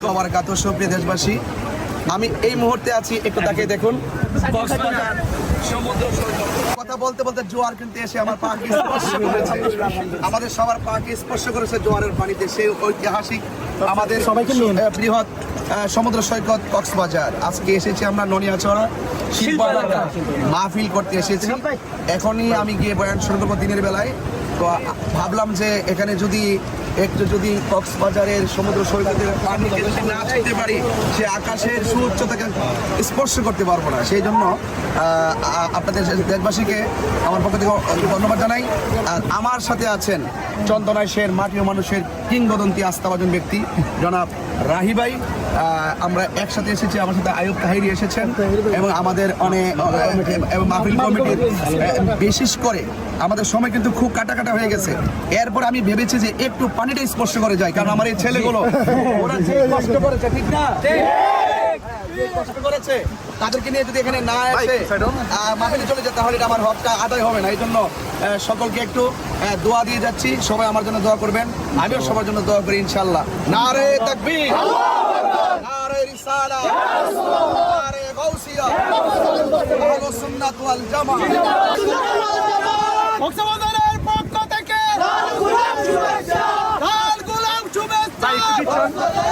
আমার গাত সুপ্রিয় দেশবাসী আমি এই মুহূর্তে আছি একটু তাকে দেখুন। কথা বলতে বলতে জোয়ার কিন্তু এসে আমার পাকে স্পর্শ করেছে। আমাদের সবার পাকে স্পর্শ করেছে জোয়ারের পানিতে সেই ঐতিহাসিক আমাদের সবাইকে বৃহৎ সমুদ্র সৈকত কক্সবাজার। আজকে এসেছি আমরা ননিয়াচড়া শিল্পালকা মাহফিল করতে এসেছি। এখনই আমি গিয়ে বয়ান শুরু করব দিনের বেলায়। তো ভাবলাম যে এখানে যদি একটু যদি কক্সবাজারের সমুদ্র সৈকতের পানিতে যদি না ছুঁতে পারি, সে আকাশের সুউচ্চতাকে স্পর্শ করতে পারব না। সেই জন্য আপনাদের দেশবাসীকে আমার পক্ষ থেকে ধন্যবাদ জানাই। আর আমার সাথে আছেন চন্দনায় শের মাটি মানুষের কিংবদন্তি আস্থাভাজন ব্যক্তি, জনাব রাহিবাই আমরা একসাথে এসেছি, আমার সাথে আয়ুব তাহিরি এসেছেন এবং আমাদের অনেক মাহফিল কমিটির বিশেষ করে আমাদের সময় কিন্তু খুব কাটা কাটা হয়ে গেছে। এরপর আমি ভেবেছি যে একটু পানিটা স্পর্শ করে যায় কারণ আমার এই ছেলেগুলো ওরা যে কষ্ট করেছে ঠিক না? কষ্ট করেছে তাদেরকে নিয়ে যদি এখানে না এসে আহ, চলে যায় তাহলে আমার হকটা আদায় হবে না এই জন্য সকলকে একটু দোয়া দিয়ে যাচ্ছি সবাই আমার জন্য দোয়া করবেন আমিও সবার জন্য দোয়া করি ইনশাল্লাহ নারে তাকবীর। নারে রিসালা। নারে গাউসিয়া। আহলুস সুন্নাত ওয়াল জামাআহ কক্সবাজারের